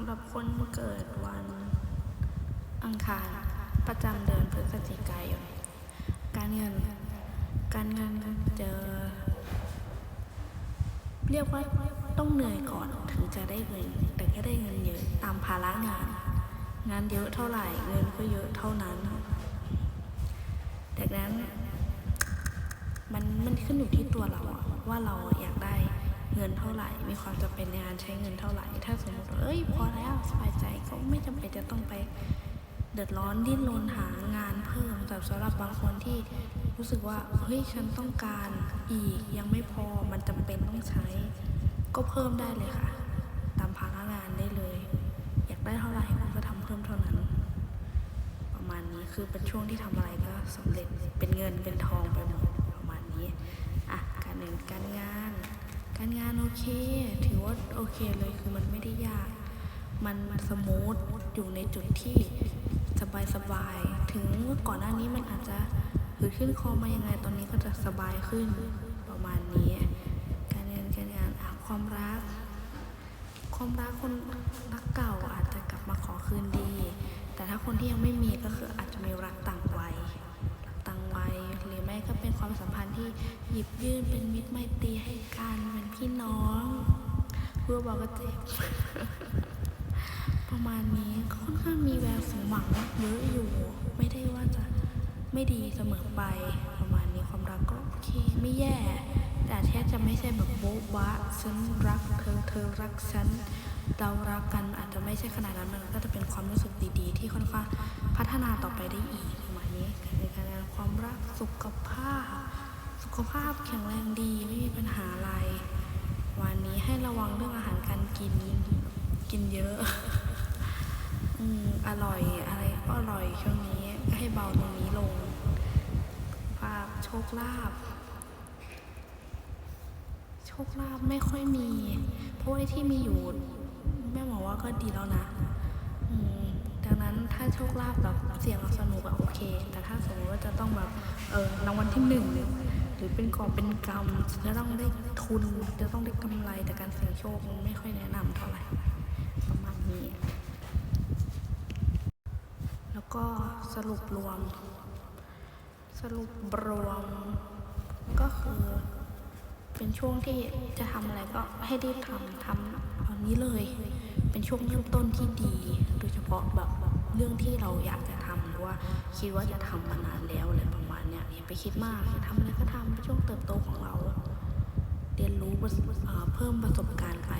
ำหรับคนเกิดวันอังคารประจำเดือนพฤศจิกายน การเงิน การเงินเจอ เรียกว่าต้องเหนื่อยก่อนถึงจะได้เงิน แต่ก็ได้เงินเยอะตามภาระงาน งานเยอะเท่าไหร่เงินก็เยอะเท่านั้นดังนั้น มันมันขึ้นอยู่ที่ตัวเราอะว่าเราอยากได้ เงินเท่าไหร่ มีความจำเป็นในการใช้เงินเท่าไหร่ ถ้าสมมติเอ้ยพอแล้วสบายใจก็ไม่จำเป็นจะต้องไปเดือดร้อนดิ้นรนหางานเพิ่มแต่สำหรับบางคนที่รู้สึกว่าเฮ้ยฉันต้องการอีกยังไม่พอมันจำเป็นต้องใช้ ก็เพิ่มได้เลยค่ะ ตามภาระงานได้เลย อยากได้เท่าไหร่ก็ทำเพิ่มเท่านั้น ประมาณนี้คือเป็นช่วงที่ทำอะไรก็สำเร็จเป็นเงินเป็นทองไปหมดประมาณนี้อะการเงินการงาน การงานโอเค ถือว่าโอเคเลยคือมันไม่ได้ยาก มันสมูทอยู่ในจุดที่สบายสบายๆถึงเมื่อก่อนหน้านี้มันอาจจะหืดขึ้นคอมายังไงตอนนี้ก็จะสบายขึ้นประมาณนี้ การเงินการงานความรัก ความรักคนรักเก่าอาจจะกลับมาขอคืนดี แต่ถ้าคนที่ยังไม่มีก็คืออาจจะมีรักต่างวัยรักต่างวัย หรือไม่ก็เป็นความสัมพันธ์ที่หยิบยื่นเป็นมิตรไมตรีให้กันเป็นพี่น้องเพื่อบอกก็เจ็บประมาณนี้ค่อนข้างมีแววสมหวังเยอะอยู่ ไม่ได้ว่าจะไม่ดีเสมอไป ประมาณนี้ความรักก็โอเคไม่แย่ แต่แค่จะไม่ใช่แบบโบ๊ะบะฉันรักเธอเธอรักฉันเรารักกันอาจจะไม่ใช่ขนาดนั้นมันก็จะเป็นความรู้สึกดีๆ ที่ค่อนข้างพัฒนาต่อไปได้อีกประมาณนี้ในการงานความ สุขภาพ สุขภาพแข็งแรงดีไม่มีปัญหาอะไร วันนี้ให้ระวังเรื่องอาหารการกิน กินเยอะ อืมอร่อยอะไรก็อร่อยช่วงนี้ก็ให้เบาตรงนี้ลง ภาพโชคลาภโชคลาภไม่ค่อยมี เพราะไอ้ที่มีอยู่แม่หมอว่าก็ดีแล้วนะอืมดังนั้นถ้าโชคลาภแบบเสี่ยงเอาสนุก จะต้องแบบเออรางวัลที่หนึ่งหรือเป็นกอบเป็นกำจะต้องได้ทุนจะต้องได้กำไรแต่การเสี่ยงโชคมันไม่ค่อยแนะนำเท่าไหร่ประมาณนี้ แล้วก็สรุปรวม สรุปรวมก็คือเป็นช่วงที่จะทำอะไรก็ให้รีบทำทำตอนนี้เลย เป็นช่วงเริ่มต้นที่ดี โดยเฉพาะแบบ เรื่องที่เราอยากจะทำหรือว่าคิดว่าจะทำมานานแล้วอะไรประมาณเนี้ยอย่าไปคิดมากทำอะไรก็ทำเป็นช่วงเติบโตของเรา เรียนรู้เพิ่มประสบการณ์ไป